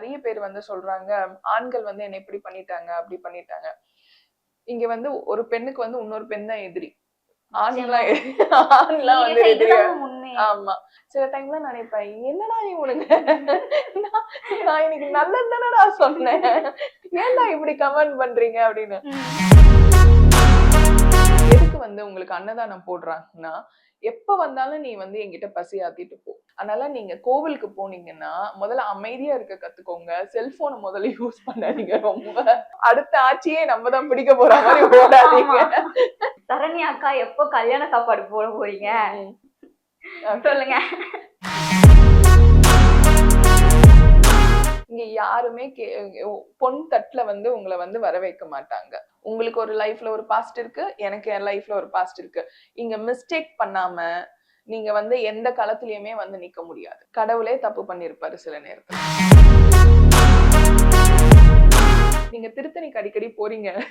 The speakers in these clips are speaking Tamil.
நிறைய பேர் வந்து சொல்றாங்க ஆண்கள் வந்து என்ன இப்படி பண்ணிட்டாங்க அப்படி பண்ணிட்டாங்க. இங்க வந்து ஒரு பெண்ணுக்கு வந்து இன்னொரு பெண் தான் எதிரி. ஆண்லாம் ஆண்லாம் வந்து ஆமா. சில டைம்ல நினைப்பேன் என்னடா நான் நான் இன்னைக்கு நல்லது தானடா சொன்னேன். ஏன்டா இப்படி கமெண்ட் பண்றீங்க அப்படின்னு. எதுக்கு வந்து உங்களுக்கு அன்னதானம் போடுறாங்கன்னா எப்ப வந்தாலும் நீ வந்து என்கிட்ட பசி ஆத்திட்டு போ. அதனால நீங்க கோவிலுக்கு போனீங்கன்னா முதல்ல அமைதியா இருக்க கத்துக்கோங்க. செல்போனை முதல்ல யூஸ் பண்ணாதீங்க ரொம்ப. அடுத்த ஆட்சியே நம்ம தான் பிடிக்க போற மாதிரி ஓடாதீங்க. சரண்யா அக்கா எப்போ கல்யாண சாப்பாடு போட போறீங்க. சொல்லுங்க. இங்க யாருமே கே- பொன் தட்டுல வந்து உங்களை வந்து வர வைக்க மாட்டாங்க. உங்களுக்கு ஒரு லைஃப்ல ஒரு பாஸ்ட் இருக்கு எனக்கு என் லைஃப்ல ஒரு பாஸ்ட் இருக்கு. இங்க மிஸ்டேக் பண்ணாம நீங்க வந்து எந்த களத்திலயுமே வந்து நிக்க முடியாது. கடவுளே தப்பு பண்ணிருப்பாரு சில நேரத்துல. நீங்க திருத்தணிக்கு அடிக்கடி போறீங்க.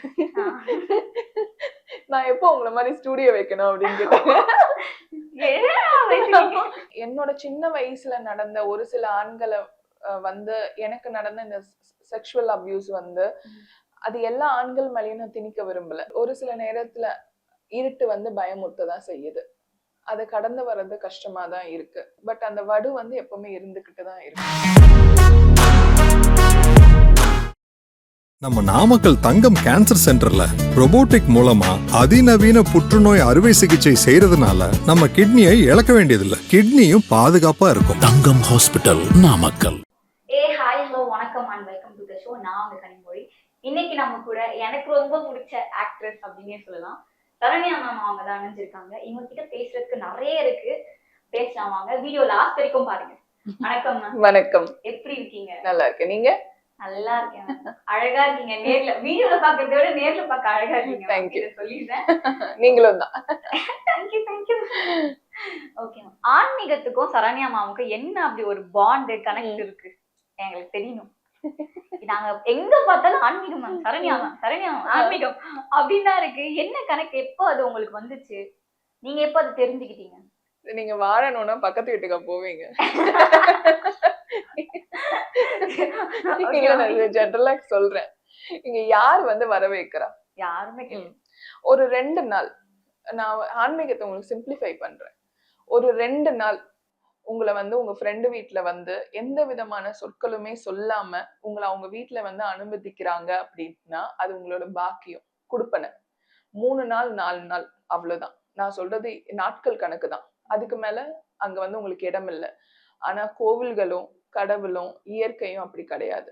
நான் எப்போ உங்களை மாதிரி ஸ்டூடியோ வைக்கணும் அப்படின்னு கேட்டாங்க? என்னடா சின்ன வயசுல நடந்த ஒரு சில ஆண்களை வந்து எனக்கு நடந்த இந்த செக்ஷுவல் அபியூஸ் வந்து அது எல்லா ஆண்கள் மேலேயும் நான் திணிக்க விரும்பல. ஒரு சில நேரத்துல இருட்டு வந்து பயமுறுத்த தான் செய்யுது. அதை கடந்து வர்றது கஷ்டமா தான் இருக்கு. பட் அந்த வடு வந்து எப்பவுமே இருந்துகிட்டு தான் இருக்கு. நம்ம நாமக்கல் தங்கம் கேன்சர் சென்டர்ல robotic மூலமா அதிநவீன புற்றுநோய் அறுவை சிகிச்சை செய்யறதுனால நம்ம கிட்னியை இழக்க வேண்டியதில்லை. கிட்னியும் பாதுகாப்பா இருக்கும். தங்கம் ஹாஸ்பிட்டல் நாமக்கல் ஏ ஹாய் ஹலோ வணக்கம் and welcome to the show நான் உங்க கனிமொழி இன்னைக்கு நம்ம கூட எனக்கு ரொம்ப பிடிச்ச ஆக்ட்ரஸ் அப்படின்னே சொல்லலாம். சரண்யா மேம் அவங்க தான் அணிஞ்சிருக்காங்க இவங்க கிட்ட பேசுறதுக்கு நிறைய இருக்கு. பேசலாம் வாங்க. வீடியோ லாஸ்ட் வரைக்கும் பாருங்க. வணக்கம் மேம் வணக்கம். எப்படி இருக்கீங்க? நல்லா இருக்கு நீங்க? நல்லா இருக்கேன். அழகா இருக்கீங்க. நேர்ல வீடியோல பாக்குறத விட நேர்ல பார்க்க அழகா இருக்கீங்க. இதை சொல்லிடுறேன். நீங்களும் தான். Thank you thank you okay ஆன்மீகத்துக்கும் Saranya மாமுக்கும் என்ன அப்படி ஒரு பாண்ட் கனெக்ட் இருக்கு? எங்களுக்கு தெரியணும். நாங்க எங்க பார்த்தாலும் ஆன்மீகம் ma'am Saranya ma'am Saranya ma'am ஆன்மீகம். அப்படின்னு இருக்கு. என்ன கனெக்ட் எப்போ அது உங்களுக்கு வந்துச்சு? நீங்க எப்போ அது தெரிஞ்சுக்கிட்டீங்க? நீங்க வாழணும்னா பக்கத்து வீட்டுக்கா போவீங்க. ஜென்ரலா சொல்றேன். இங்க யார் வந்து வர வைக்கிறா யாருமே. ஒரு ரெண்டு நாள். நான் ஆன்மீகத்தை உங்களுக்கு சிம்பிளிஃபை பண்றேன். ஒரு ரெண்டு நாள். உங்களை வந்து உங்க ஃப்ரெண்டு வீட்டில் வந்து எந்த விதமான சொற்களுமே சொல்லாம உங்களை அவங்க வீட்டில் வந்து அனுமதிக்கிறாங்க அப்படின்னா அது உங்களோட பாக்கியம் கொடுப்பன. மூணு நாள் நாலு நாள் அவ்வளவுதான். நான் சொல்றது நாட்கள் கணக்கு தான் அதுக்கு மேல அங்க வந்து உங்களுக்கு இடம் இல்லை ஆனா கோவில்களும் கடவுளும் இயற்கையும் அப்படி கிடையாது.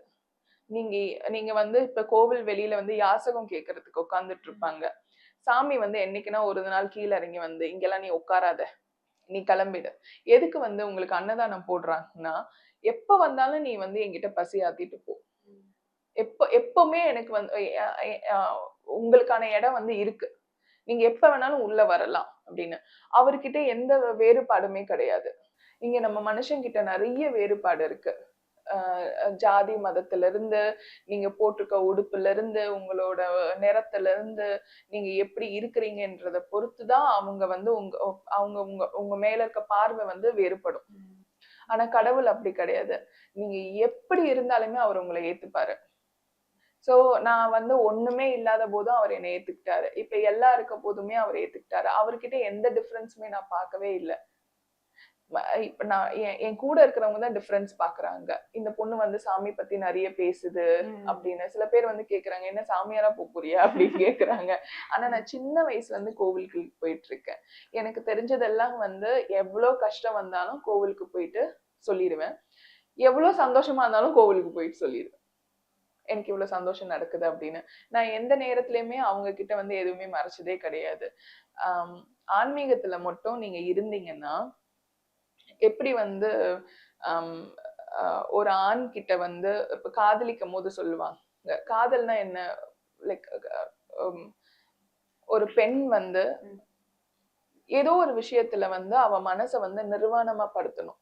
நீங்க நீங்க வந்து இப்ப கோவில் வெளியில வந்து யாசகம் கேட்கறதுக்கு உட்காந்துட்டு இருப்பாங்க. சாமி வந்து என்னைக்குன்னா ஒரு நாள் கீழே இறங்கி வந்து இங்கெல்லாம் நீ உட்காராத. நீ கிளம்பிடு. எதுக்கு வந்து உங்களுக்கு அன்னதானம் போடுறாங்கன்னா எப்ப வந்தாலும் நீ வந்து என்கிட்ட பசி ஆத்திட்டு போ. எப்ப எப்பவுமே எனக்கு வந்து உங்களுக்கான இடம் வந்து இருக்கு. நீங்க எப்ப வேணாலும் உள்ள வரலாம் அப்படின்னு. அவர்கிட்ட எந்த வேறுபாடுமே கிடையாது. இங்க நம்ம மனுஷங்கிட்ட நிறைய வேறுபாடு இருக்கு. ஜாதி மதத்துல இருந்து நீங்க போட்டிருக்க உடுப்புல இருந்து உங்களோட நிறத்துல இருந்து நீங்க எப்படி இருக்கிறீங்கன்றத பொறுத்துதான் அவங்க வந்து உங்க அவங்க உங்க உங்க மேல இருக்க பார்வை வந்து வேறுபடும். ஆனா கடவுள் அப்படி கிடையாது. நீங்க எப்படி இருந்தாலுமே அவர் உங்களை ஏத்துப்பாரு. சோ நான் வந்து ஒண்ணுமே இல்லாத போதும் அவர் என்னை ஏத்துக்கிட்டாரு. இப்ப எல்லா இருக்க போதுமே அவர் ஏத்துக்கிட்டாரு. அவர்கிட்ட எந்த டிஃபரன்ஸுமே நான் பார்க்கவே இல்லை. இப்ப நான் என் கூட இருக்கிறவங்க தான் டிஃபரன்ஸ் பாக்குறாங்க. இந்த பொண்ணு வந்து சாமி பத்தி நிறைய பேசுது அப்படின்னு. சில பேர் வந்து கேக்குறாங்க என்ன சாமியாரா போப் போறியா? அப்படின்னு கேக்குறாங்க. ஆனா நான் சின்ன வயசுல இருந்து கோவிலுக்கு போயிட்டு இருக்கேன் எனக்கு தெரிஞ்சதெல்லாம் வந்து எவ்வளவு கஷ்டம் வந்தாலும் கோவிலுக்கு போயிட்டு சொல்லிடுவேன். எவ்வளவு சந்தோஷமா இருந்தாலும் கோவிலுக்கு போயிட்டு சொல்லிடுவேன். எனக்கு இவ்வளவு சந்தோஷம் நடக்குது அப்படின்னு. நான் எந்த நேரத்திலயுமே அவங்க கிட்ட வந்து எதுவுமே மறைச்சதே கிடையாது. ஆஹ் ஆன்மீகத்துல மட்டும் நீங்க இருந்தீங்கன்னா எப்படி வந்து ஒரு ஆண் கிட்ட வந்து இப்ப காதலிக்கும் போது சொல்லுவாங்க. காதல்னா என்ன? லைக் ஒரு பெண் வந்து. ஏதோ ஒரு விஷயத்துல வந்து அவ மனசை வந்து நிர்வாணமா படுத்தணும்.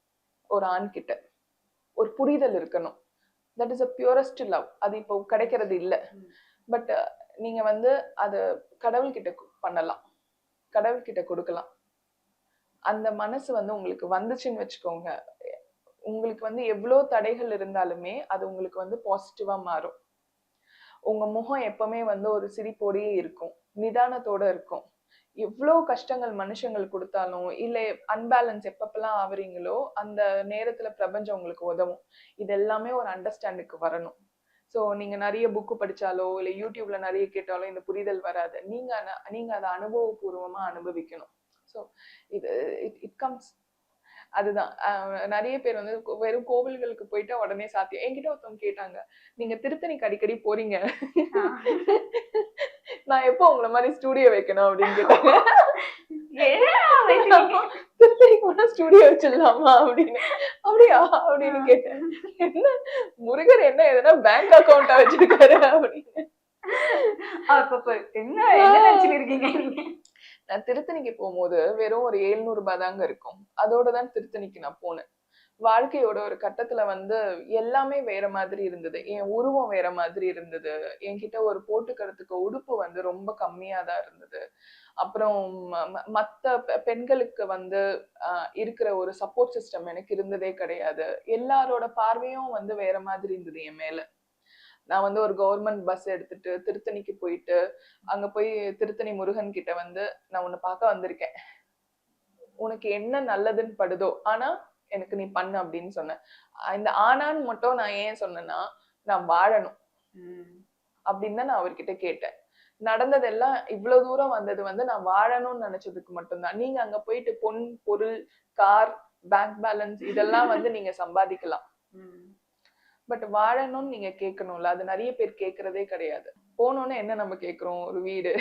ஒரு ஆண் கிட்ட ஒரு புரிதல் இருக்கணும். That is a purest love அது இப்போ கிடைக்கிறது இல்ல. பட் நீங்க வந்து அது கடவுள்கிட்ட பண்ணலாம். கடவுள்கிட்ட கொடுக்கலாம். அந்த மனசு வந்து உங்களுக்கு வந்துச்சுன்னு வச்சுக்கோங்க. உங்களுக்கு வந்து எவ்வளோ தடைகள் இருந்தாலுமே அது உங்களுக்கு வந்து பாசிட்டிவா மாறும். உங்க முகம் எப்பவுமே வந்து ஒரு சிரிப்போடையே இருக்கும். நிதானத்தோட இருக்கும். எவ்வளோ கஷ்டங்கள் மனுஷங்கள் கொடுத்தாலும் இல்லை அன்பேலன்ஸ் எப்பப்பெல்லாம் ஆவறீங்களோ அந்த நேரத்தில் பிரபஞ்சம் உங்களுக்கு உதவும். இது எல்லாமே ஒரு அண்டர்ஸ்டாண்டுக்கு வரணும். ஸோ நீங்கள் நிறைய புக்கு படித்தாலோ இல்லை யூடியூப்ல நிறைய கேட்டாலோ இந்த புரிதல் வராது. நீங்கள் நீங்கள் அதை அனுபவபூர்வமாக அனுபவிக்கணும். ஸோ இது இட் இட் கம்ஸ் அதுதான். நிறைய பேர் வந்து வெறும் கோவில்களுக்கு போயிட்டா உடனே சாத்தியம். என்கிட்ட ஒருத்தவங்க கேட்டாங்க நீங்க திருத்தணிக்கு அடிக்கடி போறீங்க. நான் எப்போ உங்களை மாதிரி ஸ்டூடியோ வைக்கணும் அப்படின்னு கேட்டாங்க. என்னடா வச்சிருக்கீங்க? திருத்தணி போனா ஸ்டூடியோ வச்சிடலாமா அப்படின்னு. அப்படியா? அப்படின்னு கேட்டேன். என்ன? முருகர் என்ன எதனா பேங்க் அக்கௌண்டா வச்சிருக்காரு? அப்படின்னு. என்ன என்ன நீங்க? நான் திருத்தணிக்கு போகும்போது வெறும் ஒரு 700 ரூபாய் தாங்க இருக்கும். அதோட தான் திருத்தணிக்கு நான் போனேன். வாழ்க்கையோட ஒரு கட்டத்துல வந்து எல்லாமே வேற மாதிரி இருந்தது. என் உருவம் வேற மாதிரி இருந்தது. என்கிட்ட ஒரு போட்டுக்கிறதுக்கு உடுப்பு வந்து ரொம்ப கம்மியா தான் இருந்தது. அப்புறம் மற்ற மத்த பெ- பெண்களுக்கு வந்து ஆஹ், இருக்கிற ஒரு சப்போர்ட் சிஸ்டம் எனக்கு இருந்ததே கிடையாது. எல்லாரோட பார்வையும் வந்து வேற மாதிரி இருந்தது என் மேல. நான் வந்து ஒரு கவர்மெண்ட் பஸ் எடுத்துட்டு திருத்தணிக்கு போயிட்டு அங்க போய் திருத்தணி முருகன் கிட்ட வந்து நான் உன்னை பார்க்க வந்திருக்கேன். உனக்கு என்ன நல்லதுன்னு படுதோ ஆனா எனக்கு நீ பண்ணு அப்படின்னு சொன்னேன். இந்த ஆனான்னு மட்டும் நான் ஏன் சொன்னேன்னா நான் வாழணும் அப்படின்னு தான் நான் அவர்கிட்ட கேட்டேன். நடந்ததெல்லாம் இவ்வளவு தூரம் வந்தது வந்து நான் வாழணும்னு நினைச்சதுக்கு மட்டும்தான். நீங்க அங்க போயிட்டு பொன் பொருள் கார் பேங்க் பேலன்ஸ் இதெல்லாம் வந்து நீங்க சம்பாதிக்கலாம். பட் வாழணும்னு நீங்க கேட்கணும்ல. அது நிறைய பேர் கேக்குறதே கிடையாது. போனோன்னு என்ன நம்ம கேக்குறோம் ஒரு வீடு.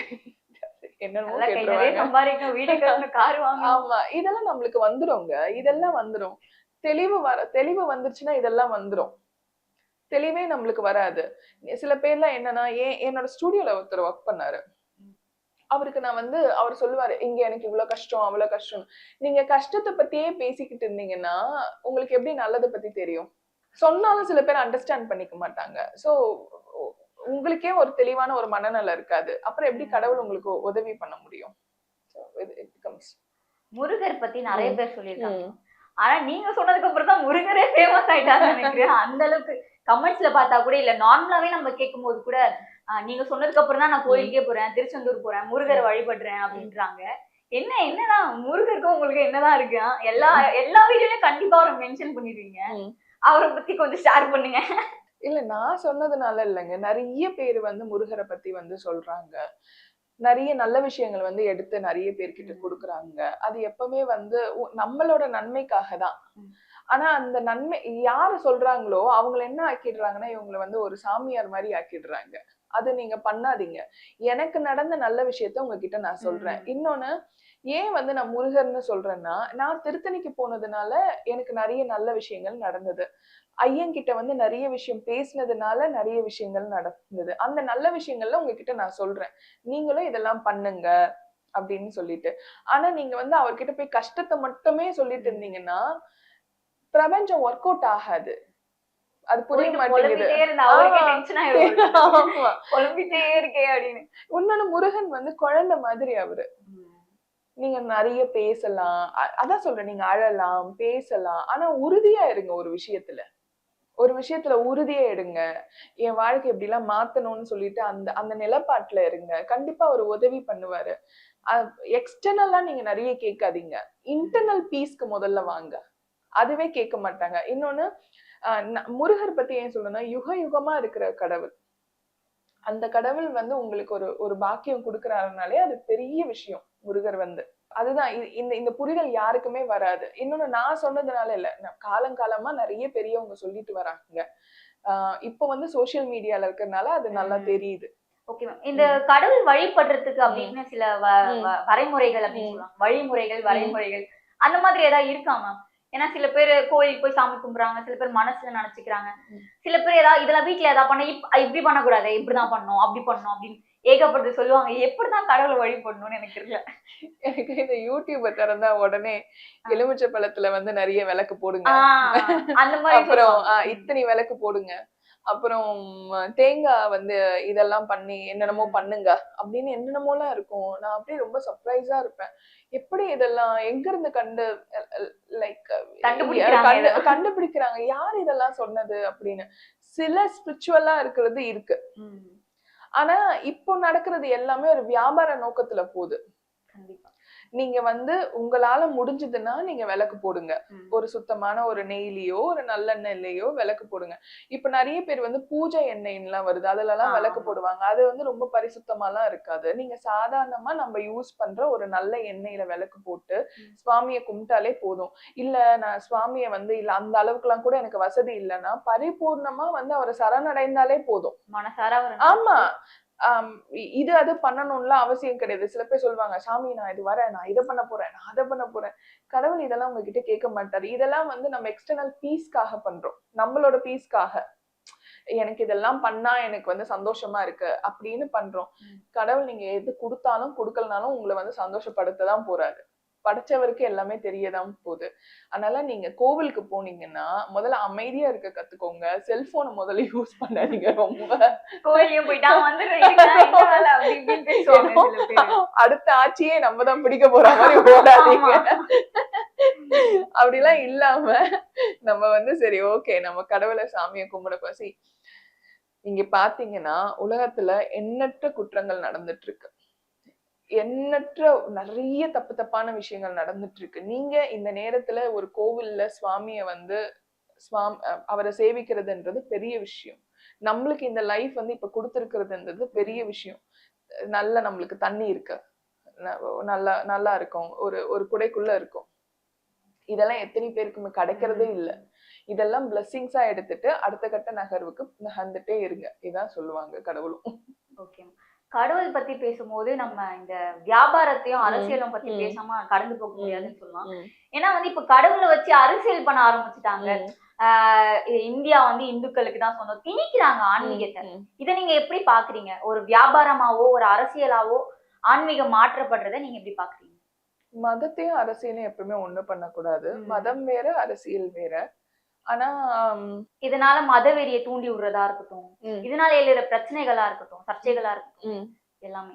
ஆமா. இதெல்லாம் நம்மளுக்கு வந்துருங்க. இதெல்லாம் வந்துரும். தெளிவு வர தெளிவு வந்துருச்சுன்னா இதெல்லாம் வந்துரும். தெளிவே நம்மளுக்கு வராது. சில பேர்லாம் என்னன்னா ஏன் என்னோட ஸ்டூடியோல ஒருத்தர் ஒர்க் பண்ணாரு. அவருக்கு நான் வந்து அவர் சொல்லுவாரு இங்க எனக்கு இவ்வளவு கஷ்டம் அவ்வளவு கஷ்டம் நீங்க கஷ்டத்தை பத்தியே பேசிக்கிட்டு இருந்தீங்கன்னா உங்களுக்கு எப்படி நல்லதை பத்தி தெரியும்? சொன்னாலும் சில பேர் அண்டர்ஸ்டாண்ட் பண்ணிக்க மாட்டாங்க. சோ உங்களுக்கே ஒரு தெளிவான ஒரு மனநலம் இருக்காது. அப்புறம் எப்படி கடவுள் உங்களுக்கு உதவி பண்ண முடியும்? முருகர் பத்தி நிறைய. பேர் சொல்லியிருக்காங்க. ஆனா நீங்க சொன்னதுக்கு அப்புறம் தான் முருகரே ஃபேமஸ் ஆயிட்டாருன்னு நினைக்கிறேன். அந்த அளவுக்கு கமெண்ட்ஸ்ல பார்த்தா கூட இல்ல. நார்மலாவே நம்ம கேட்கும்போது கூட ஆஹ், நீங்க சொன்னதுக்கு அப்புறம் தான் நான் கோயிலுக்கே போறேன் திருச்செந்தூர் போறேன் முருகரை வழிபடுறேன் அப்படின்றாங்க. என்ன என்னதான்? முருகருக்கும் உங்களுக்கு என்னதான் இருக்கு? எல்லா எல்லா வீடியோலயும் கண்டிப்பா அவரை மென்ஷன் பண்ணிடுவீங்க. அவரை பத்தி கொஞ்சம் ஷேர் பண்ணுங்க. இல்ல நான் சொன்னதுனால இல்லைங்க. நிறைய பேர் வந்து முருகரை பத்தி வந்து சொல்றாங்க. நிறைய நல்ல விஷயங்கள் வந்து எடுத்து நிறைய பேர்கிட்ட. கொடுக்குறாங்க. அது எப்பவுமே வந்து நம்மளோட நன்மைக்காக தான். ஆனா அந்த நன்மை யாரு சொல்றாங்களோ அவங்கள என்ன ஆக்கிடுறாங்கன்னா இவங்களை வந்து ஒரு சாமியார் மாதிரி ஆக்கிடுறாங்க. அது நீங்க பண்ணாதீங்க. எனக்கு நடந்த நல்ல விஷயத்த உங்ககிட்ட நான் சொல்றேன். இன்னொன்னு ஏன் வந்து நான் முருகர்னு சொல்றேன்னா நான் திருத்தணிக்கு போனதுனால எனக்கு நிறைய நல்ல விஷயங்கள் நடந்தது. ஐயன் கிட்ட வந்து நிறைய விஷயம் பேசினதுனால நிறைய விஷயங்கள் நடந்தது. அந்த நல்ல விஷயங்கள்ல உங்ககிட்ட நான் சொல்றேன். நீங்களும் இதெல்லாம் பண்ணுங்க அப்படின்னு சொல்லிட்டு. ஆனா நீங்க வந்து அவர்கிட்ட போய் கஷ்டத்தை மட்டுமே சொல்லிட்டு இருந்தீங்கன்னா பிரபஞ்சம் ஒர்க் அவுட் ஆகாது. அது புரிய மாட்டேங்குது. முருகன் வந்து குழந்தை மாதிரி அவரு. நீங்க நிறைய பேசலாம். அ- அதான் சொல்றேன். நீங்க அழலாம் பேசலாம். ஆனா உறுதியா இருங்க ஒரு விஷயத்துல. ஒரு விஷயத்துல உறுதியா எடுங்க. என் வாழ்க்கை எப்படி எல்லாம் மாத்தணும்னு சொல்லிட்டு அந்த அந்த நிலப்பாட்டுல இருங்க. கண்டிப்பா அவர் உதவி பண்ணுவாரு. எக்ஸ்டர்னலா நீங்க நிறைய கேட்காதீங்க. இன்டர்னல் பீஸ்க்கு முதல்ல வாங்க. அதுவே கேட்க மாட்டாங்க. இன்னொன்னு முருகர் பத்தி ஏன் சொல்லணும்னா யுக யுகமா இருக்கிற கடவுள். அந்த கடவுள் வந்து உங்களுக்கு ஒரு ஒரு பாக்கியம் கொடுக்கறாருனாலே அது பெரிய விஷயம். முருகர் வந்து. அதுதான் இந்த இந்த புரிதல் யாருக்குமே வராது. இன்னொன்னு நான் சொன்னதுனால இல்ல. காலங்காலமா நிறைய பெரியவங்க சொல்லிட்டு வராங்க. ஆஹ் இப்போ வந்து சோஷியல் மீடியால இருக்கறனால அது நல்லா. தெரியுது. ஓகே மேம் இந்த கடவுள் வழிபடுறதுக்கு அப்படின்னு சில வரைமுறைகள் அப்படின்னு ம். சொல்லுவாங்க வழிமுறைகள் வரைமுறைகள். அந்த மாதிரி ஏதாவது இருக்கா மேம் ஏன்னா சில பேர் கோயிலுக்கு போய் சாமி கும்பிடுறாங்க சில பேர் மனசுல நினைச்சுக்கிறாங்க. சில பேர் ஏதாவது இதெல்லாம் வீட்ல ஏதாவது பண்ண இப்ப இப்படி பண்ணக்கூடாது இப்படிதான் பண்ணணும் அப்படி பண்ணணும் அப்படின்னு ஏகப்பட்டது சொல்லுவாங்க. எப்படிதான் கடவுளை வழிபடணும்னு எனக்கு தெரியல. எனக்கு இந்த யூடியூப திறந்தா உடனே எலுமிச்சை பழத்துல வந்து நிறைய விளக்கு போடுங்க. அந்த மாதிரி அப்புறம் இத்தனை விளக்கு போடுங்க. அப்புறம் தேங்காய் வந்து இதெல்லாம் பண்ணி என்னென்னமோ பண்ணுங்க அப்படின்னு என்னென்னமோலாம் இருக்கும். நான் அப்படியே ரொம்ப சர்ப்ரைஸா இருப்பேன். எப்படி இதெல்லாம் எங்க இருந்து கண்டு லைக் கண்டுபிடிக்கிறாங்க யார் இதெல்லாம்? சொன்னது அப்படின்னு. சில ஸ்பிரிச்சுவலா இருக்கிறது இருக்கு. ஆனா இப்போ நடக்கிறது எல்லாமே ஒரு வியாபார நோக்கத்துல போகுது. கண்டிப்பா. நீங்க வந்து உங்களால முடிஞ்சதுன்னா நீங்க விளக்கு போடுங்க. ஒரு சுத்தமான ஒரு நெய்லியோ ஒரு நல்லெண்ணெய்லயோ விளக்கு போடுங்க. இப்ப நிறைய பேர் வந்து பூஜை எண்ணெய்லாம் வருது. அதுல எல்லாம் விளக்கு. போடுவாங்க. அது வந்து ரொம்ப பரிசுத்தமாலாம் இருக்காது. நீங்க சாதாரணமா நம்ம யூஸ் பண்ற ஒரு நல்ல எண்ணெயில விளக்கு போட்டு. சுவாமியை கும்பிட்டாலே போதும். இல்ல நான் சுவாமியை வந்து இல்ல அந்த அளவுக்குலாம் கூட எனக்கு வசதி இல்லைன்னா பரிபூர்ணமா வந்து அவரை சரணடைந்தாலே போதும். ஆமா. இது அது பண்ணணும்லாம் அவசியம் கிடையாது. சில பேர் சொல்லுவாங்க சாமி நான் இது வரேன் நான் இதை பண்ண போறேன் நான் அதை பண்ண போறேன். கடவுள் இதெல்லாம் உங்ககிட்ட கேட்க மாட்டாரு. இதெல்லாம் வந்து நம்ம எக்ஸ்டர்னல் பீஸ்க்காக பண்றோம். நம்மளோட பீஸ்க்காக எனக்கு இதெல்லாம் பண்ணா எனக்கு வந்து சந்தோஷமா இருக்கு அப்படின்னு பண்றோம். கடவுள் நீங்க எது கொடுத்தாலும் கொடுக்கலனாலும் உங்களை வந்து சந்தோஷப்படுத்த தான் போறாரு. படைச்சவருக்கு எல்லாமே தெரியதான் போகுது. அதனால நீங்க கோவிலுக்கு போனீங்கன்னா முதல்ல அமைதியா இருக்க கத்துக்கோங்க. செல்போனை முதல்ல யூஸ் பண்ணாதீங்க ரொம்ப. கோயிலையும் போயிட்டா அடுத்த ஆட்சியே நம்ம தான் பிடிக்க போற மாதிரி ஓடாதீங்க. அப்படிலாம் இல்லாம நம்ம வந்து சரி ஓகே நம்ம கடவுளை சாமியை கும்பிட பசி இங்க பாத்தீங்கன்னா உலகத்துல எண்ணற்ற குற்றங்கள் நடந்துட்டு இருக்கு. எண்ணற்ற நிறைய தப்பு தப்பான விஷயங்கள் நடந்துட்டு இருக்கு நீங்க இந்த நேரத்துல ஒரு கோவில்ல சுவாமிய வந்து சுவாமி அவரை சேவிக்கிறதுன்றது பெரிய விஷயம். நம்மளுக்கு இந்த லைஃப் வந்து இப்ப கொடுத்துருக்கிறதுன்றது பெரிய விஷயம். நல்ல நம்மளுக்கு தண்ணி இருக்கு. நல்லா நல்லா இருக்கும். ஒரு ஒரு குடைக்குள்ள இருக்கும். இதெல்லாம் எத்தனை பேருக்கு கிடைக்கிறதே இல்ல. இதெல்லாம் பிளெஸ்ஸிங்ஸா எடுத்துட்டு அடுத்த கட்ட நகர்வுக்கு நகர்ந்துட்டே இருங்க. இதான் சொல்லுவாங்க கடவுளும். ஓகே. கடவுள் பத்தி பேசும்போது நம்ம இந்த வியாபாரத்தையும் அரசியலும் பத்தி. பேசாம கடந்து போக முடியாதுன்னு சொல்லலாம். ஏன்னா வந்து இப்ப கடவுளை வச்சு அரசியல் பண்ண ஆரம்பிச்சுட்டாங்க. இந்தியா வந்து இந்துக்களுக்கு தான் சொந்தம். திணிக்கிறாங்க ஆன்மீகத்தை. இதை நீங்க எப்படி பாக்குறீங்க? ஒரு வியாபாரமாவோ ஒரு அரசியலாவோ ஆன்மீகம் மாற்றப்படுறதை நீங்க எப்படி பாக்குறீங்க? மதத்தையும் அரசியலையும் எப்பவுமே ஒண்ணு பண்ணக்கூடாது. மதம் வேற அரசியல் வேற. ஆனா இதனால மதவெறியை தூண்டி விடுறதா இருக்கட்டும். இதனால எழுற பிரச்சனைகளா இருக்கட்டும் சர்ச்சைகளா இருக்கட்டும். எல்லாமே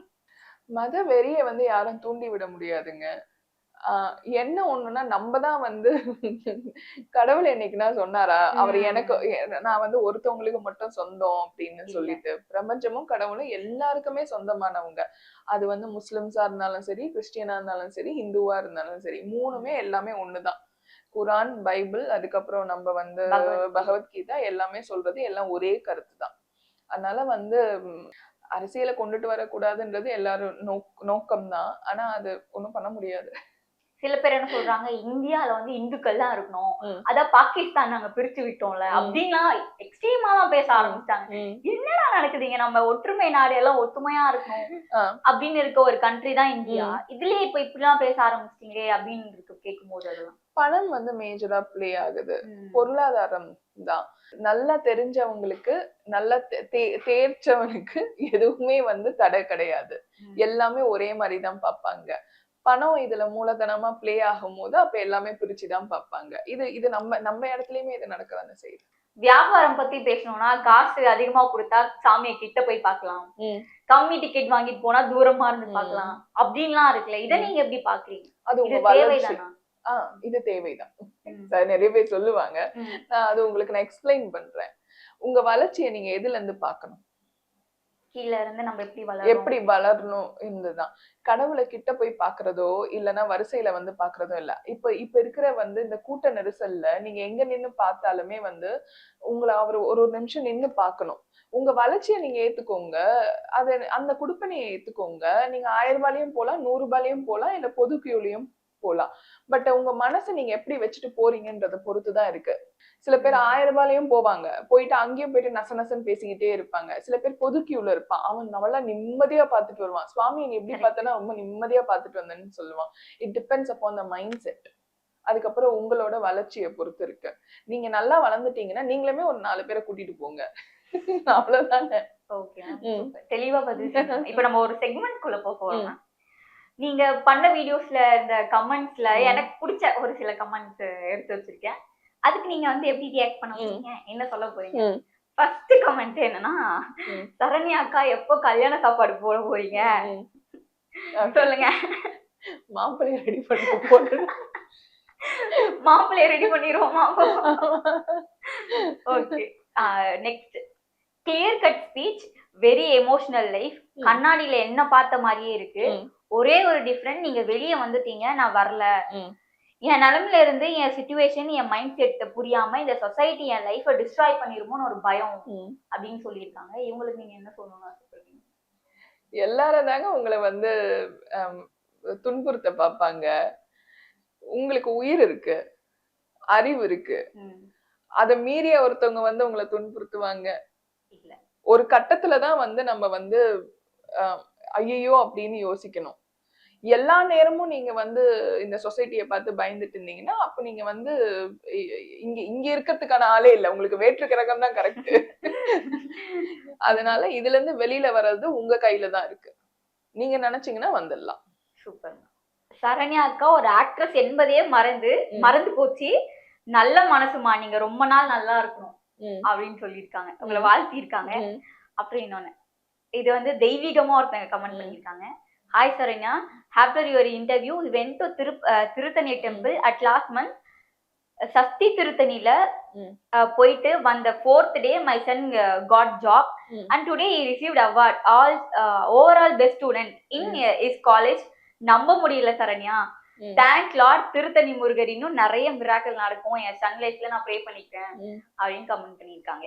மத வெறிய வந்து யாரும் தூண்டி விட முடியாதுங்க ஆஹ் என்ன ஒண்ணுன்னா நம்ம தான் வந்து கடவுள் என்னைக்குன்னா சொன்னாரா அவர். எனக்கு நான் வந்து ஒருத்தவங்களுக்கு மட்டும் சொந்தம் அப்படின்னு. சொல்லிட்டு பிரபஞ்சமும் கடவுளும் எல்லாருக்குமே சொந்தமானவங்க அது வந்து முஸ்லிம்ஸா இருந்தாலும் சரி கிறிஸ்டியனா இருந்தாலும் சரி ஹிந்துவா இருந்தாலும் சரி மூணுமே எல்லாமே ஒண்ணுதான் குரான் பைபிள் அதுக்கப்புறம் நம்ம வந்து பகவத்கீதை. எல்லாமே சொல்றது எல்லாம் ஒரே கருத்து தான் அதனால வந்து அரசியலை கொண்டுட்டு வரக்கூடாதுன்றது எல்லாரும் நோக் நோக்கம் தான் ஆனா அது ஒண்ணும் பண்ண முடியாது. சில பேர் என்ன சொல்றாங்க இந்தியால வந்து இந்துக்கள் தான் இருக்கணும். அதான் பாகிஸ்தான் நாங்க பிரிச்சு விட்டோம்ல. ம். அப்படின்லாம் எக்ஸ்ட்ரீமா தான் பேச ஆரம்பிச்சிட்டாங்க. என்ன நடக்குதுங்க? நம்ம ஒற்றுமை நாடு எல்லாம் ஒத்துமையா இருக்கணும். அப்படின்னு இருக்க ஒரு கண்ட்ரி தான் இந்தியா. இதுலயே இப்ப இப்படிலாம் பேச ஆரம்பிச்சிட்டீங்க அப்படின்னு இருக்கு கேட்கும்போது அதெல்லாம். பணம் வந்து மேஜரா ப்ளே ஆகுது. பொருளாதாரம் தான். நல்லா தெரிஞ்சவங்களுக்கு நல்லா தேர்ச்சவனுக்கு எதுவுமே வந்து தடை கிடையாது. எல்லாமே ஒரே மாதிரி தான் பார்ப்பாங்க. பணம் இதுல மூலதனமா ப்ளே ஆகும் போது அப்ப எல்லாமே பிரிச்சுதான் பார்ப்பாங்க. இது இது நம்ம நம்ம இடத்துலயுமே இது நடக்கதானே செய்யுது வியாபாரம் பத்தி பேசணும்னா காசு அதிகமா கொடுத்தா சாமியை கிட்ட போய் பார்க்கலாம். ம். கம்மி டிக்கெட் வாங்கிட்டு போனா தூரமா இருந்து ம். பார்க்கலாம். அப்படின்லாம் இருக்குல்ல. இதை. நீங்க எப்படி பாக்குறீங்க அது உங்க தேவைதானா? ஆஹ் இது தேவைதான். நிறைய பேர் சொல்லுவாங்க. நான் அது உங்களுக்கு நான் எக்ஸ்பிளைன் பண்றேன். உங்க வளர்ச்சியை நீங்க எதுல இருந்து பார்க்கணும்? கீழ இருந்து நம்ம எப்படி எப்படி வளரணும் இருந்துதான் கடவுளை கிட்ட போய் பாக்குறதோ இல்லைன்னா வரிசையில வந்து பாக்குறதோ இல்ல. இப்ப இப்ப இருக்கிற வந்து இந்த கூட்ட நெரிசல்ல நீங்க எங்க நின்னு பார்த்தாலுமே வந்து உங்களை அவர் ஒரு ஒரு நிமிஷம் நின்னு பார்க்கணும். உங்க வளர்ச்சியை நீங்க ஏத்துக்கோங்க. அத அந்த குடுப்பனையை ஏத்துக்கோங்க. நீங்க ஆயிரம் ரூபாயிலையும் போலாம் நூறு ரூபாயிலையும் போலாம் இல்ல பொது கியூலையும் போலாம். பட் உங்க மனசை நீங்க எப்படி வச்சுட்டு போறீங்கன்றத பொறுத்துதான் இருக்கு. சில பேர் ஆயிரம் ரூபாயிலையும் போவாங்க. போயிட்டு அங்கேயும் போயிட்டு நச நசன்னு பேசிக்கிட்டே இருப்பாங்க. சில பேர் பொது கியூல இருப்பான். அவன் நல்லா நிம்மதியா பார்த்துட்டு வருவான். சுவாமி நீ எப்படி. பார்த்தனா ரொம்ப நிம்மதியா பார்த்துட்டு வந்தேன்னு சொல்லுவான். It depends upon the mind set அதுக்கப்புறம் உங்களோட வளர்ச்சியை பொறுத்து இருக்கு. நீங்க நல்லா வளர்ந்துட்டீங்கன்னா நீங்களுமே ஒரு நாலு பேரை கூட்டிட்டு போங்க. அவ்வளவுதானே. தெளிவா பதில். இப்ப நம்ம ஒரு செக்மெண்ட் குள்ள போக நீங்க பண்ண வீடியோஸ்ல இந்த கமெண்ட்ஸ்ல. எனக்கு பிடிச்ச ஒரு சில கமெண்ட்ஸ் எடுத்து வச்சிருக்கேன் அதுக்கு நீங்க வந்து எப்படி ரியாக்ட் பண்ண. போறீங்க என்ன சொல்ல போறீங்க. ஃபர்ஸ்ட் கமெண்ட் என்னன்னா. சரண்யா அக்கா எப்போ கல்யாண சாப்பாடு போட போறீங்க. சொல்லுங்க மாப்பிள்ளைய ரெடி பண்ணி போட்டு மாப்பிள்ளைய ready பண்ணிடுவோமா okay next clear cut speech very emotional life. கண்ணாடியில என்ன பார்த்த மாதிரியே இருக்கு. ஒரே ஒரு டிஃப்ரெண்ட் நீங்க வெளிய வந்துட்டீங்க நான் வரல. ம். என் நிலைமையில இருந்து என் சுச்சுவேஷன் என் மைண்ட் செட் புரியாம இந்த சொசைட்டி என் லைஃபை டிஸ்ட்ராய் பண்ணிருமோன்னு ஒரு பயம் ம். அப்படின்னு சொல்லியிருக்காங்க. இவங்களுக்கு நீங்க என்ன சொல்லணும்னு ஆசைப்படுறீங்க? எல்லாரும் தாங்க உங்களை வந்து துன்புறுத்த பார்ப்பாங்க. உங்களுக்கு உயிர் இருக்கு அறிவு இருக்கு. ம், அதை மீறிய ஒருத்தவங்க வந்து உங்களை துன்புறுத்துவாங்க. இல்ல. ஒரு கட்டத்துல தான் வந்து நம்ம வந்து ஐயோ அப்படின்னு யோசிக்கணும். எல்லா நேரமும் நீங்க வந்து இந்த சொசைட்டியை பார்த்து பயந்துட்டு இருந்தீங்கன்னா அப்ப நீங்க வந்து இங்க இங்க இருக்கிறதுக்கான ஆளே இல்லை. உங்களுக்கு வேற்று கிரகம் தான் கரெக்ட் அதனால இதுல இருந்து வெளியில வர்றது உங்க கையில தான் இருக்கு. நீங்க நினைச்சீங்கன்னா வந்துடலாம். சூப்பர் சரண்யா அக்கா ஒரு ஆக்ட்ரஸ் என்பதையே மறந்து. மறந்து போச்சு. நல்ல மனசுமா நீங்க ரொம்ப நாள் நல்லா இருக்கணும் அப்படின்னு சொல்லியிருக்காங்க. உங்களை ம். வாழ்த்தியிருக்காங்க. ம். அப்புறம் இன்னொன்னு. இது வந்து தெய்வீகமா ஒருத்தங்க கமெண்ட். பண்ணியிருக்காங்க. Hi Saranya. After your interview went to Thiru Thiruthani temple at last month Shashti திருத்தணியில போயிட்டு வந்த fourth day my son got job. And today he received award all overall best student in is college நம்ப முடியல சரண்யா. தேங்க் லார்ட் திருத்தணி முருகர் இன்னும் நிறைய மிராக்கள் நடக்கும். என் சன் லைஃப்ல நான் ப்ரே பண்ணிக்கிறேன். அப்படின்னு கமெண்ட் பண்ணியிருக்காங்க.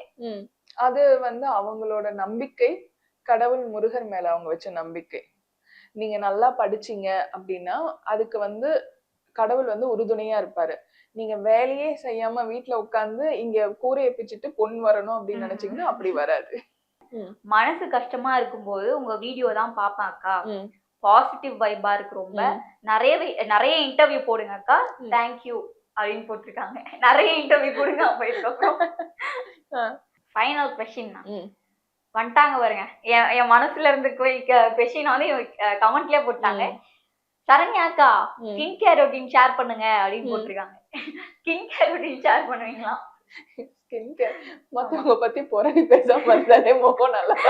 அது வந்து அவங்களோட நம்பிக்கை. கடவுள் முருகர் மேல அவங்க வச்ச நம்பிக்கை நீங்க நல்லா படிச்சீங்க அப்படின்னா அதுக்கு வந்து கடவுள் வந்து உறுதுணையா இருப்பாரு நீங்க வேலையே செய்யாம வீட்ல உட்கார்ந்து இங்க கூரையை பிச்சுட்டு பொன் வரணும் அப்படின்னு. நினைச்சீங்கன்னா அப்படி வராது மனசு கஷ்டமா இருக்கும்போது உங்க வீடியோ தான் பாப்பேன் அக்கா ம். பாசிட்டிவ் வைபா இருக்கு ரொம்ப. நிறைய நிறைய இன்டர்வியூ போடுங்க அக்கா. தேங்க்யூ அப்படின்னு போட்டிருக்காங்க நிறைய இன்டர்வியூ கொடுங்க அப்ப இதுக்கப்புறம். Final question. வந்துட்டாங்க பாருங்க. என் என் மனசுல இருந்து கொஸ்டின் வந்து கமெண்ட்லயே போட்டாங்க. சரண்யா அக்கா ம். ஸ்கின் கேர் ரொட்டீன் ஷேர் பண்ணுங்க அப்படின்னு. போட்டிருக்காங்க. ஸ்கின் கேர் ரொட்டீன் ஷேர் பண்ணுவீங்களா? ஸ்கின் கேர் மத்தவங்க பத்தி புறணி பேசாம இருந்தாலே முகம் நல்லா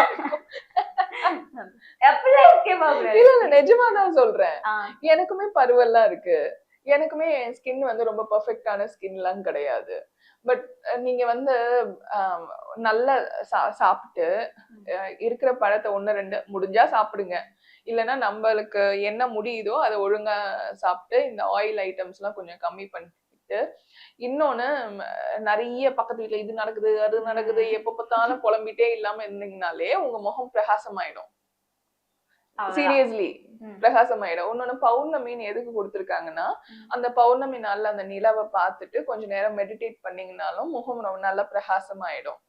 இல்ல இல்ல நிஜமா தான் சொல்றேன் எனக்குமே பருவெல்லாம் இருக்கு. எனக்குமே என் ஸ்கின் வந்து ரொம்ப பர்ஃபெக்டான ஸ்கின்லாம் கிடையாது. பட் நீங்க வந்து நல்லா சா- சாப்பிட்டு இருக்கிற பழத்தை ஒண்ணு ரெண்டு முடிஞ்சா சாப்பிடுங்க இல்லைன்னா நம்மளுக்கு என்ன முடியுதோ அதை ஒழுங்கா சாப்பிட்டு இந்த ஆயில் ஐட்டம்ஸ் எல்லாம் கொஞ்சம் கம்மி பண்ணிட்டு இன்னொன்னு ம், நிறைய பக்கத்து வீட்டுல இது நடக்குது அது நடக்குது எப்ப பார்த்தாலும் புலம்பிட்டே இல்லாம இருந்தீங்கனாலே உங்க முகம் பிரகாசமாயிடும். சீரியஸ்லி. பிரகாசமாயிடும் இன்னொன்னு பௌர்ணமின்னு எதுக்கு கொடுத்துருக்காங்கன்னா. அந்த பௌர்ணமி நாள்ல அந்த நிலவை பார்த்துட்டு கொஞ்ச நேரம் மெடிடேட் பண்ணீங்கனாலும் முகம் ரொம்ப நல்லா பிரகாசமாயிடும்?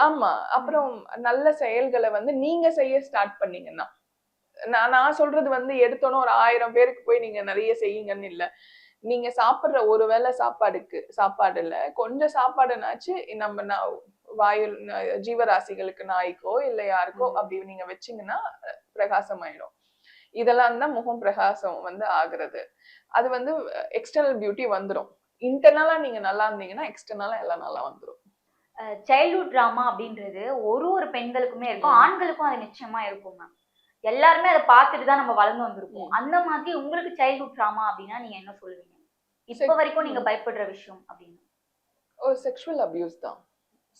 ஆமா அப்புறம் நல்ல செயல்களை வந்து நீங்க செய்ய ஸ்டார்ட் பண்ணீங்கன்னா நான் நான் சொல்றது வந்து எடுத்தோன்னே ஒரு ஆயிரம் பேருக்கு போய் நீங்க நிறைய செய்யுங்கன்னு இல்ல நீங்க சாப்பிடுற ஒரு வேளை சாப்பாடுக்கு சாப்பாடுல கொஞ்சம் சாப்பாடுனாச்சு நம்ம நா- வாயு ஜீவராசிகளுக்கு நாய்க்கோ இல்ல யாருக்கோ. அப்படி நீங்க வச்சீங்கன்னா பிரகாசமாயிடும். இதெல்லாம் தான் முகம் பிரகாசம் வந்து ஆகுறது. அது வந்து எக்ஸ்டர்னல் பியூட்டி வந்துரும். இன்டர்னலா நீங்க நல்லா இருந்தீங்கன்னா எக்ஸ்டர்னலா எல்லாம் நல்லா வந்துரும். சைல்ட்ஹுட் ட்ராமா அப்படின்றது ஒரு ஒரு பெண்களுக்குமே இருக்கும். ஆண்களுக்கும் அது நிச்சயமா இருக்கும் மேம் எல்லாருமே அதை பார்த்துட்டு தான் நம்ம வளர்ந்து வந்திருப்போம் ம். அந்த மாதிரி உங்களுக்கு சைல்ட்ஹுட் ட்ராமா அப்படின்னா நீங்க என்ன சொல்லுவீங்க? இப்ப வரைக்கும் நீங்க. பயப்படுற விஷயம் அப்படின்னு. ஒரு செக்ஷுவல் அபியூஸ் தான்.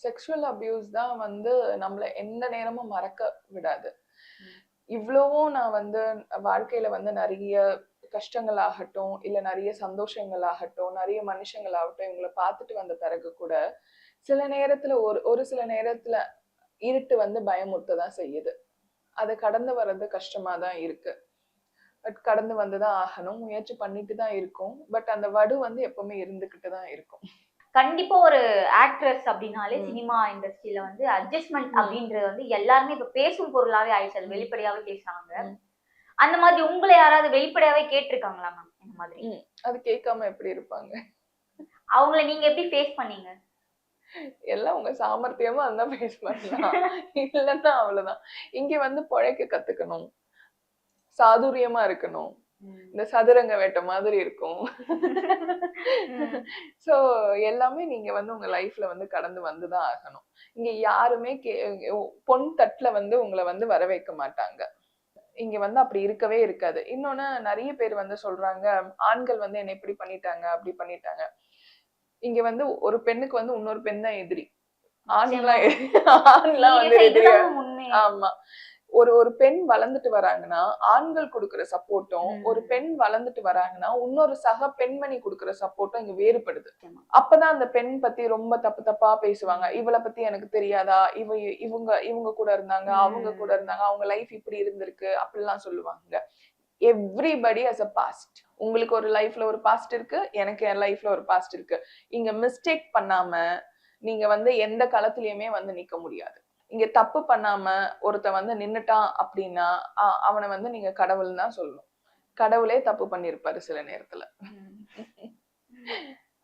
செக்ஷுவல் அபியூஸ் தான் வந்து நம்மள எந்த நேரமும் மறக்க விடாது. இவ்வளவும் நான் வந்து வாழ்க்கையில வந்து நிறைய கஷ்டங்கள் ஆகட்டும் இல்ல நிறைய சந்தோஷங்கள் ஆகட்டும் நிறைய மனுஷங்கள் ஆகட்டும் இவங்களை பார்த்துட்டு வந்த பிறகு கூட சில நேரத்துல ஒரு ஒரு சில நேரத்துல இருட்டு வந்து பயமுறுத்த தான் செய்யுது. அதை கடந்து வர்றது கஷ்டமா தான் இருக்கு. பட் கடந்து வந்துதான் ஆகணும் முயற்சி பண்ணிட்டு தான் இருக்கும். பட் அந்த வடு வந்து எப்பவுமே இருந்துகிட்டு தான் இருக்கும். கண்டிப்பா ஒரு ஆக்ட்ரஸ் அப்படின்னாலே. சினிமா இண்டஸ்ட்ரியில வந்து அட்ஜஸ்ட்மெண்ட். அப்படின்றது வந்து எல்லாருமே இப்ப பேசும் பொருளாவே ஆயிடுச்சு அது. வெளிப்படையாவே பேசுறாங்க. அந்த மாதிரி உங்களை யாராவது வெளிப்படையாவே கேட்டிருக்காங்களா மேம் இந்த மாதிரி. அது கேட்காம எப்படி இருப்பாங்க அவங்கள நீங்க எப்படி ஃபேஸ் பண்ணீங்க எல்லாம் உங்க சாமர்த்தியமா இருந்தா ஃபேஸ் பண்ணலாம் இல்லைன்னா அவ்வளவுதான் இங்க வந்து பொழைக்க கத்துக்கணும் சாதுரியமா இருக்கணும் இந்த சதுரங்க வேட்டை மாதிரி இருக்கும். சோ எல்லாமே நீங்க வந்து உங்க லைஃப்ல வந்து கடந்து வந்துதான் ஆகணும். இங்க யாருமே கே- பொன் தட்டுல வந்து உங்களை வந்து வர வைக்க மாட்டாங்க. இங்க வந்து அப்படி இருக்கவே இருக்காது. இன்னொன்னு நிறைய பேர் வந்து சொல்றாங்க ஆண்கள் வந்து என்ன இப்படி பண்ணிட்டாங்க அப்படி பண்ணிட்டாங்க. இங்க வந்து ஒரு பெண்ணுக்கு வந்து இன்னொரு பெண் தான் எதிரி. ஆண்லாம் ஆண்லாம் வந்து எதிரி ஆமா. ஒரு ஒரு பெண் வளர்ந்துட்டு வராங்கன்னா ஆண்கள் கொடுக்கிற சப்போர்ட்டும். ஒரு பெண் வளர்ந்துட்டு வராங்கன்னா இன்னொரு சக பெண்மணி கொடுக்கிற சப்போர்ட்டும் இங்க வேறுபடுது. அப்பதான் அந்த பெண் பத்தி ரொம்ப தப்பு தப்பா பேசுவாங்க. இவளை பத்தி எனக்கு தெரியாதா? இவ இவங்க இவங்க கூட இருந்தாங்க அவங்க கூட. இருந்தாங்க அவங்க லைஃப் இப்படி இருந்திருக்கு அப்படிலாம் சொல்லுவாங்க. எவ்ரிபடி அஸ் அ பாஸ்ட் உங்களுக்கு ஒரு லைஃப்ல ஒரு பாஸ்ட் இருக்கு எனக்கு என் லைஃப்ல ஒரு பாஸ்ட் இருக்கு. இங்க மிஸ்டேக் பண்ணாம நீங்க வந்து எந்த களத்திலயுமே வந்து நிக்க முடியாது. இங்க தப்பு பண்ணாம ஒருத்தன் வந்து நின்னுட்டான் அப்படின்னா அவனை வந்து நீங்க கடவுள் தான் சொல்லணும். கடவுளே தப்பு பண்ணிருப்பாரு சில நேரத்துல.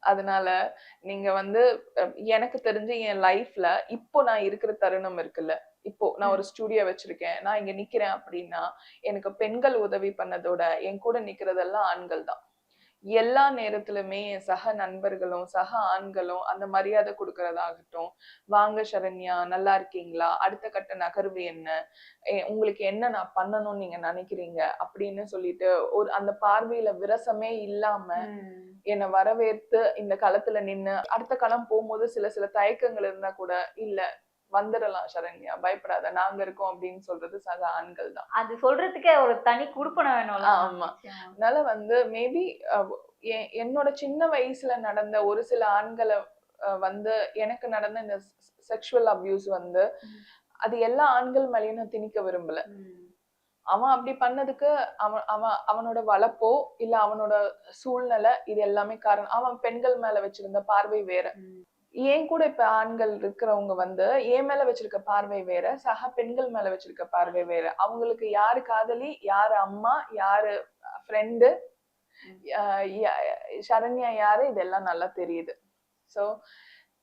அதனால நீங்க வந்து எனக்கு தெரிஞ்சு என் லைஃப்ல இப்போ நான் இருக்கிற தருணம் இருக்குல்ல. இப்போ நான் ஒரு ஸ்டூடியோ வச்சிருக்கேன். நான் இங்க நிக்கிறேன் அப்படின்னா எனக்கு பெண்கள் உதவி பண்ணதோட என் கூட நிக்கிறதெல்லாம் ஆண்கள் தான். எல்லா நேரத்திலுமே என் சக நண்பர்களும் சக ஆண்களும் அந்த மரியாதை கொடுக்கறதாகட்டும். வாங்க சரண்யா நல்லா இருக்கீங்களா? அடுத்த கட்ட நகர்வு என்ன? உங்களுக்கு என்ன நான் பண்ணணும்னு நீங்க நினைக்கிறீங்க? அப்படின்னு சொல்லிட்டு ஒரு அந்த பார்வையில விரசமே இல்லாம என்னை வரவேற்று இந்த களத்துல நின்னு அடுத்த களம் போகும்போது சில சில தயக்கங்கள் இருந்தா கூட இல்ல வந்துடலாம் சரண்யா பயப்படாத நாங்க இருக்கோம் அப்படின்னு சொல்றது சக ஆண்கள் தான் அது சொல்றதுக்கே ஒரு தனி குடுப்பனை வேணும்ல ஆமா. அதனால வந்து மேபி என்னோட சின்ன வயசுல நடந்த ஒரு சில ஆண்களை வந்து எனக்கு நடந்த இந்த செக்ஷுவல் அபியூஸ் வந்து. அது எல்லா ஆண்கள் மேலயும் நான் திணிக்க விரும்பல. அவன் அப்படி பண்ணதுக்கு அவன் அவன் அவனோட வளப்போ இல்ல அவனோட சூழ்நிலை இது எல்லாமே காரணம் அவன் பெண்கள் மேல வச்சிருந்த பார்வை வேற. ஏன் கூட இப்ப ஆண்கள் இருக்கிறவங்க வந்து என் மேல வச்சிருக்க பார்வை வேற? சக பெண்கள் மேல வச்சிருக்க பார்வை வேற? அவங்களுக்கு யாரு காதலி? யாரு அம்மா? யாரு ஃப்ரெண்டு சரண்யா யாரு? இதெல்லாம் நல்லா தெரியுது. So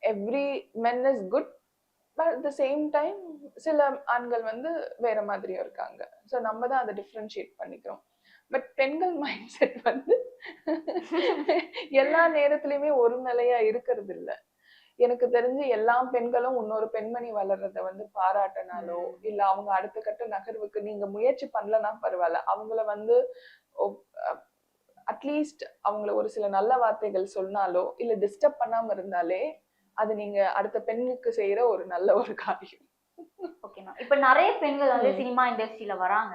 every men is good but at the same time சில ஆண்கள் வந்து வேற மாதிரியும் இருக்காங்க. ஸோ நம்ம தான் அதை டிஃப்ரென்ஷியேட் பண்ணிக்கிறோம். பட் பெண்கள் மைண்ட் செட் வந்து எல்லா நேரத்துலயுமே ஒரு நிலையா இருக்கிறது இல்லை. எனக்கு தெரிஞ்சு எல்லா பெண்களும் இன்னொரு பெண்மணி வளர்றத வந்து பாராட்டினாலோ இல்ல அவங்க அடுத்த கட்ட நகர்வுக்கு நீங்க முயற்சி பண்ணலன்னா பரவாயில்ல. அவங்கள வந்து அட்லீஸ்ட் அவங்கள ஒரு சில நல்ல வார்த்தைகள் சொன்னாலோ இல்ல டிஸ்டர்ப் பண்ணாம இருந்தாலே அது நீங்க அடுத்த பெண்ணுக்கு செய்யற ஒரு நல்ல ஒரு காரியம். இப்ப நிறைய பெண்கள் வந்து. சினிமா இண்டஸ்ட்ரியில வராங்க.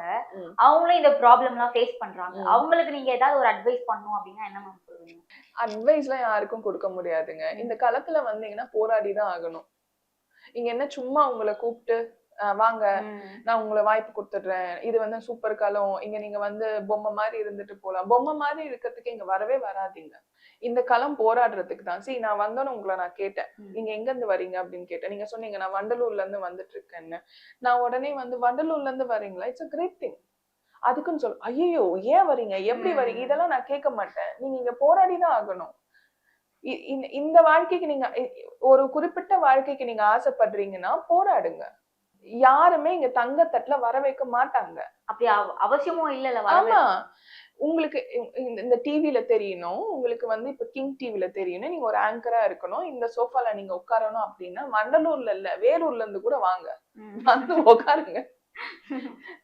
அவங்களும் இந்த ப்ராப்ளம் எல்லாம் ஃபேஸ் பண்றாங்க. அவங்களுக்கு நீங்க ஏதாவது ஒரு அட்வைஸ் பண்ணணும் அப்படின்னா என்ன மேம் சொல்லுவீங்க அட்வைஸ்லாம் யாருக்கும் கொடுக்க முடியாதுங்க இந்த களத்துல வந்தீங்கன்னா போராடி தான் ஆகணும் இங்க என்ன சும்மா உங்களை கூப்பிட்டு வாங்க நான் உங்களை வாய்ப்பு கொடுத்துடுறேன். இது வந்து சூப்பர் காலம். இங்க நீங்க வந்து பொம்மை மாதிரி இருந்துட்டு போலாம். பொம்மை மாதிரி இருக்கிறதுக்கு இங்க வரவே வராதீங்க. இந்த களம் போராடுறதுக்கு தான். சரி நான் வந்தோன்னு உங்களை நான் கேட்டேன். நீங்க எங்க இருந்து வரீங்க அப்படின்னு கேட்டேன். நீங்க சொன்னீங்க நான் வண்டலூர்ல இருந்து வந்துட்டு இருக்கேன்னு நான் உடனே வந்து வண்டலூர்ல இருந்து வரீங்களா? இட்ஸ் அ கிரேட் திங் அதுக்குன்னு சொல் ஐயோ ஏன் வரீங்க? எப்படி வரீங்க. இதெல்லாம் நான் கேட்க மாட்டேன். நீங்க இங்க போராடி தான் ஆகணும். இந்த- வாழ்க்கைக்கு நீங்க ஒரு குறிப்பிட்ட வாழ்க்கைக்கு நீங்க ஆசைப்படுறீங்கன்னா போராடுங்க. யாருமே இங்க தங்கத்தட்டுல வர வைக்க மாட்டாங்க. அப்படி அவ- அவசியமும் இல்ல ஆமா. உங்களுக்கு இந்த- டிவில தெரியணும். உங்களுக்கு வந்து இப்ப கிங் டிவில தெரியணும். நீங்க ஒரு ஆங்கரா இருக்கணும். இந்த சோஃபால நீங்க உட்காரணும் அப்படின்னா வண்டலூர்ல இல்ல வேலூர்ல இருந்து கூட வாங்க. வந்து உட்காருங்க.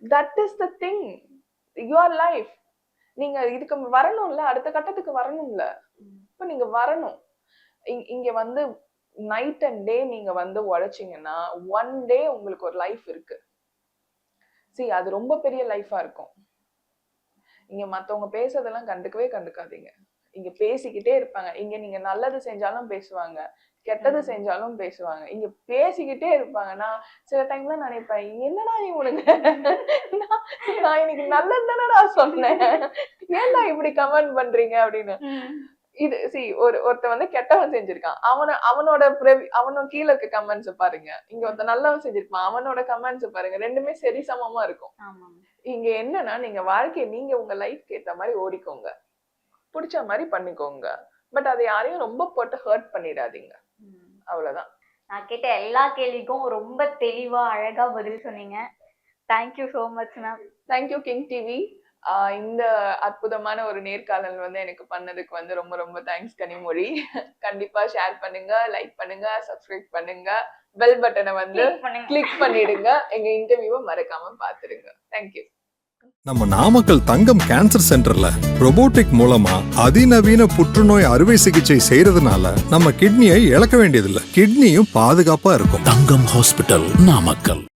That is the thing your life நீங்க இதுக்கு வரணும்ல அடுத்த கட்டத்துக்கு வரணும்ல. இப்ப நீங்க வரணும். இங்க வந்து நைட் அண்ட் டே நீங்க வந்து உழைச்சீங்கன்னா ஒன் டே உங்களுக்கு ஒரு லைஃப் இருக்கு. See அது ரொம்ப பெரிய லைஃபா இருக்கும். இங்க மத்தவங்க பேசுறதெல்லாம் கண்டுக்கவே கண்டுக்காதீங்க. இங்க பேசிக்கிட்டே இருப்பாங்க. இங்க நீங்க நல்லது செஞ்சாலும் பேசுவாங்க. கெட்டது. செஞ்சாலும் பேசுவாங்க. இங்க பேசிக்கிட்டே இருப்பாங்க. நான் சில டைம்ல நினைப்பேன் என்னடா இவனுங்க நான் நான் இன்னைக்கு நல்லது தானடா சொன்னேன். ஏன்டா இப்படி கமெண்ட் பண்றீங்க அப்படின்னு. இது சி ஒரு ஒருத்தன் வந்து கெட்டவன் செஞ்சிருக்கான். அவன அவனோட prev- அவனோட கீழே இருக்க கமெண்ட்ஸ் பாருங்க. இங்க ஒருத்தன் நல்லவன் செஞ்சிருப்பான். அவனோட கமெண்ட்ஸ் பாருங்க. ரெண்டுமே சரி சமமா இருக்கும் இங்க என்னன்னா நீங்க வாழ்க்கையை நீங்க உங்க லைஃப்க்கு ஏத்த மாதிரி ஓடிக்கோங்க. பிடிச்ச மாதிரி பண்ணிக்கோங்க. பட் அதை யாரையும் ரொம்ப போட்டு ஹர்ட் பண்ணிடாதீங்க. அவ்வளவுதான். நான் கேட்ட எல்லா கேள்விக்கும் ரொம்ப தெளிவா அழகா பதில் சொன்னீங்க. Thank you so much ma'am thank you King TV இந்த அற்புதமான ஒரு நேர்காணல் வந்து எனக்கு பண்ணதுக்கு வந்து ரொம்ப ரொம்ப தேங்க்ஸ் கனிமொழி. கண்டிப்பா ஷேர் பண்ணுங்க லைக் பண்ணுங்க சப்ஸ்கிரைப் பண்ணுங்க. பெல் பட்டனை வந்து. கிளிக் பண்ணிடுங்க. எங்க இன்டர்வியூவை மறக்காம பாத்துருங்க. தேங்க்யூ நம்ம நாமக்கல் தங்கம் கேன்சர் சென்டர்ல robotic மூலமா அதிநவீன புற்றுநோய் அறுவை சிகிச்சை செய்யறதுனால நம்ம கிட்னியை இழக்க வேண்டியதில்லை. கிட்னியும் பாதுகாப்பா இருக்கும். தங்கம் ஹாஸ்பிட்டல் நாமக்கல்.